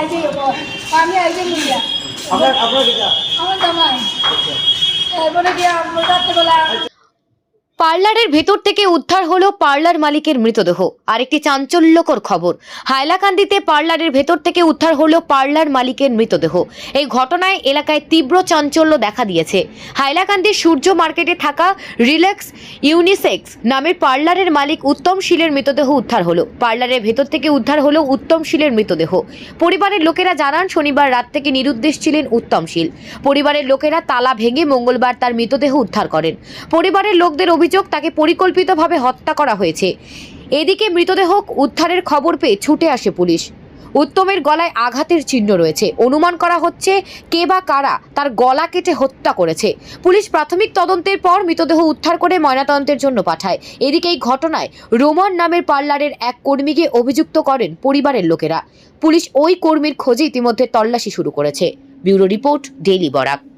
আইছে আমি আইছে মিলিয়া আপনার আপনার কিটা আমার জামাই। এরপরে গিয়া রাত্রেবেলা পার্লারের ভেতর থেকে উদ্ধার হলো পার্লার মালিকের মৃতদেহ। আরেকটি চাঞ্চল্যকর খবর, হাইলাকান্দিতে পার্লারের ভেতর থেকে উদ্ধার হলো পার্লার মালিকের মৃতদেহ। এই ঘটনায় এলাকায় তীব্র চাঞ্চল্য দেখা দিয়েছে। হাইলাকান্দির সূর্য মার্কেটে থাকা রিল্যাক্স ইউনিসেক্স নামের পার্লারের মালিক উত্তম শীলের মৃতদেহ উদ্ধার হলো। পার্লারের ভেতর থেকে উদ্ধার হলো উত্তম শীলের মৃতদেহ। পরিবারের লোকেরা জানান, শনিবার রাত থেকে নিরুদ্দেশ ছিলেন উত্তম শীল। পরিবারের লোকেরা তালা ভেঙে মঙ্গলবার তার মৃতদেহ উদ্ধার করেন। পরিবারের লোকদের অভিযোগ তাকে পরিকল্পিতভাবে হত্যা করা হয়েছে। এদিকে মৃতদেহ উদ্ধারের খবর পেয়ে ছুটে আসে পুলিশ। উত্তমের গলায় আঘাতের চিহ্ন রয়েছে। অনুমান করা হচ্ছে কে বা কারা তার গলা কেটে হত্যা করেছে। পুলিশ প্রাথমিক তদন্তের পর মৃতদেহ উদ্ধার করে ময়নাতদন্তের জন্য পাঠায়। এদিকে এই ঘটনায় রোমান নামের পার্লারের এক কর্মীকে অভিযুক্ত করেন পরিবারের লোকেরা। পুলিশ ওই কর্মীর খোঁজে ইতিমধ্যে তল্লাশি শুরু করেছে। Bureau report, daily Barak.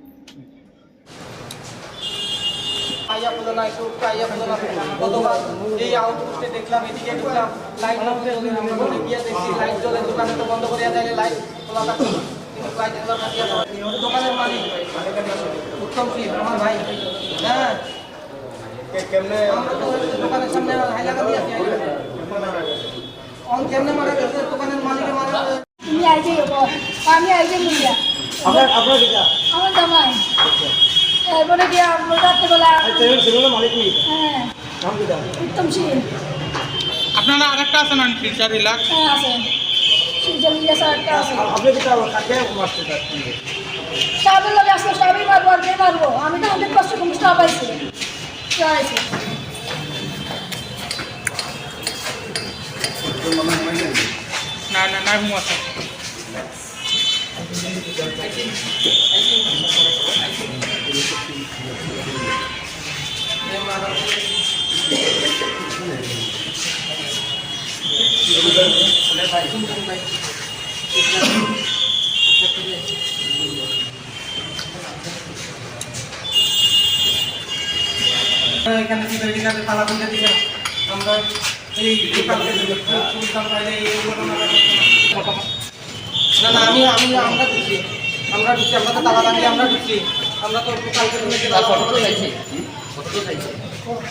আইয়া বলো একটু আইয়া বলো গতকাল এই আউটপোস্টে দেখলাম এদিকে ঢুকলাম লাইট অফ করে আমরা বলে গিয়ে দেখছি লাইট জ্বলে দোকানে তো বন্ধ করে দেয় লাইট খোলা থাকে। কিন্তু লাইট খোলা থাকে দোকানের মালিক উত্তম সিং আমার ভাই। হ্যাঁ। কেমনে? আমরা তো দোকানের সামনে হাইলাকান্দি আছি। অন কেমনে মারা গেছে? দোকানের মালিকের মারা তুমি আইছে আমি মিলিয়া আপনার আপনার আমার জামাই। এরপরে গিয়া রাত্রেবেলা হ্যাঁ। উত্তম শীল আপনারা আরেকটা আছেন টিচার রিল্যাক্স? হ্যাঁ আছে। সূর্য মিলিয়া স্যার একটা আছে। আপনি কিটা কাকে মারতে চাচ্ছেন? সাহেবের লগে আসলে সাহেবই মারবো আর কে মারবো। আমি তো স্টাফ আইছি কে না ঘুম আছে। এই দোকানকে তুলতাম তাহলে এই ঘটনাটা ঘটতো না। না না আমি আমি আমরা ঢুকছি। আমরা ঢুকছি, আমরা তো তালা লাগিয়ে আমরা ঢুকছি। আমরা তো কালকে ঢুকেছি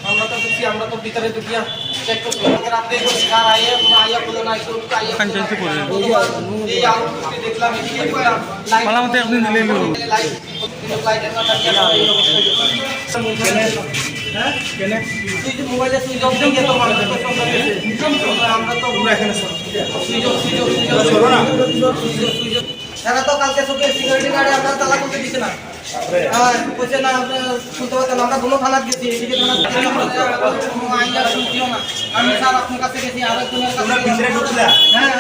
আমরা তো ঢুকছি আমরা তো ভিতরে ঢুকিয়া চেক করছি রাতে কার আইয়া আইয়া বলে না একটু আইয়া ওখান থেকে করে দেন। এই আউটপুটে দেখলাম এদিকে ঢুকলাম লাইট মালা মতো একদিন দিলে নিলো। লাইট কিন্তু লাইটের না থাকে না এই অবস্থা হ্যাঁ কেন তুই যে মোবাইলে সুইচ অফ দিয়ে তো মানুষ তো সব গেছে আমরা তো আমরা এখানে switch off switch off switch off করো না সুইচ অফ এরা তো কালকে সবে সিকিউরিটি গার্ডে আমরা তালা করতে দিছে না হ্যাঁ বলছে না আপনি শুনতে পাচ্ছেন আমরা কোনো থানাত গেছি এদিকে শুনছিও না আমি স্যার আপনার কাছে গেছি আর একজনের কাছে হ্যাঁ।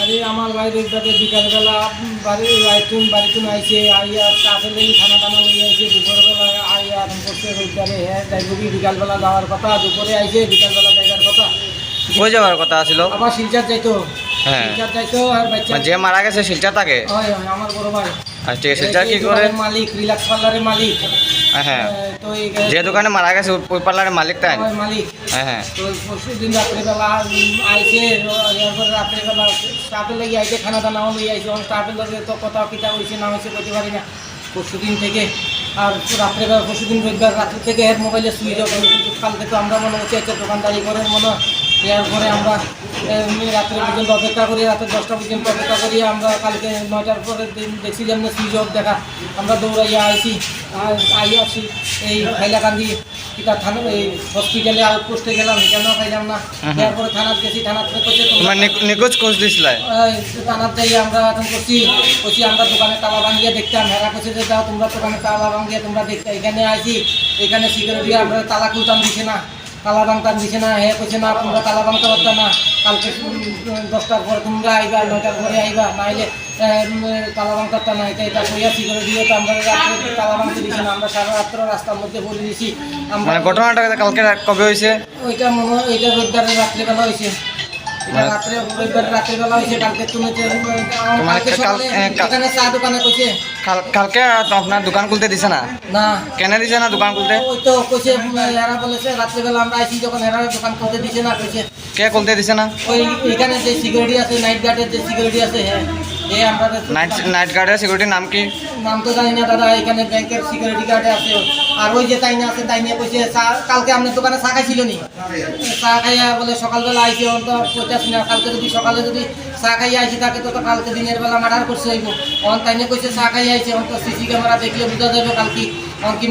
আরে আমার বাইরে যাতে বিকালবেলা বাড়ি রাইতুন বাড়িতুন আইছে আইয়া চাষে লেগে খানা টানা লই আইছে দুপুরবেলা আইয়া আরাম করছে রোজগারে হ্যাঁ যাইবি বিকালবেলা যাওয়ার কথা দুপুরে আইছে বিকালবেলা যাইবার কথা। কই যাওয়ার কথা ছিল আবার শিলচার যাইতো। হ্যাঁ। মানে যে মারা গেছে শিলচা তাকে? হয় হয় আমার বড় ভাই। আর শিলচা কি করে? মালিক রিল্যাক্স পার্লারের মালিক। হ্যাঁ এ, তো এই যে দোকানে মারা গেছে ওই পার্লারের মালিক তাই? মালিক। হ্যাঁ হ্যাঁ। তো পরশু রাত্রেবেলা উম, এরপর রাত্রেবেলা স্টাফের লাগি খানা এবং স্টাফের লগে তো কথা কিতা হয়েছে না হয়েছে করতে পারি না। থেকে আর রাত্রেবেলা পরশু দিন রোজগার রাত্রি থেকে এর মোবাইলে সুইচ অফ কিন্তু তো আমরা মনে হচ্ছে একটা দোকানদারি করেন মনে হয়। এরপরে আমরা এমনি রাত্রে পর্যন্ত অপেক্ষা করি রাত্রে দশটা পর্যন্ত অপেক্ষা করি। আমরা কালকে নয়টার পরে দিন দেখছি যে আমরা সুইচ অফ দেখা। আমরা দৌড়াইয়া আইছি আইয়া আসি এই হাইলাকান্দি কিতা থানা এই হসপিটালে আউটপোস্টে গেলাম কেন খাইলাম না? তারপরে থানাত গেছি থানাত নিখোঁজ খোঁজ দিছিল? থানাত যাই আমরা এখন করছি করছি আমরা দোকানে তালা ভাঙিয়ে দেখতাম। হেরা করছে যে যাও তোমরা দোকানে তালা ভাঙিয়ে তোমরা দেখতে এখানে আইছি এখানে সিকিউরিটি আমরা তালা খুলতাম দিছে না। তালা ভাঙতাম দিছে না হে করছে না তোমরা ভাঙতে পারতাম না। কালকে দশটার পর তোমরা আইবা নয়টার পরে আইবা নাইলে ভাঙতে পারতাম না এটা এটা কইয়া সিকিউরিটি তো আমরা রাত্রে ভাঙতে দিছে না আমরা সারা রাত্র রাস্তার মধ্যে বলে দিছি। আমরা মানে ঘটনাটা কালকে কবে হয়েছে ওইটা মনে হয় ওইটা রোববারে রাত্রেবেলা হয়েছে মানে- রাত্রে রোববার রাত্রেবেলা হয়েছে কালকে তুমি কাল- কাল- এখানে চা দোকানে কইছে। কাল- কালকে আপনার দোকান খুলতে দিছে না? না। কেনে দিছে না দোকান খুলতে? ওই তো কইছে এরা বলেছে রাত্রেবেলা আমরা আইছি যখন এরা দোকান খুলতে দিছে না কইছে কে খুলতে দিছে না? ওই এখানে যে সিকিউরিটি আছে নাইট গার্ডের যে সিকিউরিটি আছে হ্যাঁ নাইট নাইট গার্ডের সিকিউরিটির নাম কি? নাম তো জানি না দাদা এখানে ব্যাংকের সিকিউরিটি গার্ডে আছে। আর ওই যে তাইনা আছে তাইনা কইছে চা- কালকে আপনার দোকানে চা খাইছিল নি চা খাইয়া বলে সকালবেলা আইছে অন্ত কইতাছি না কালকে যদি সকালে যদি চা খাইয়া আইছে তাকে তো কালকে দিনের বেলা মার্ডার করছে হইব। অন তাই নিয়ে কইছে চা খাইয়া আইছে অন্ত সিসি ক্যামেরা দেখলে বোঝা যাবে কালকে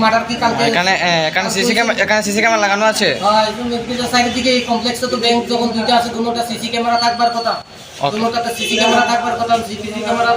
মার্ডার কি কালকে এখানে এখানে সিসি ক্যামেরা এখানে সিসি ক্যামেরা লাগানো আছে? হয় কিন্তু সাইডের দিকে এই কমপ্লেক্সে তো ব্যাংক যখন দুইটা আছে দুটোটা সিসি ক্যামেরা থাকবার কথা। সিসি ক্যামেরা থাকবার কথা সিসি ক্যামেরা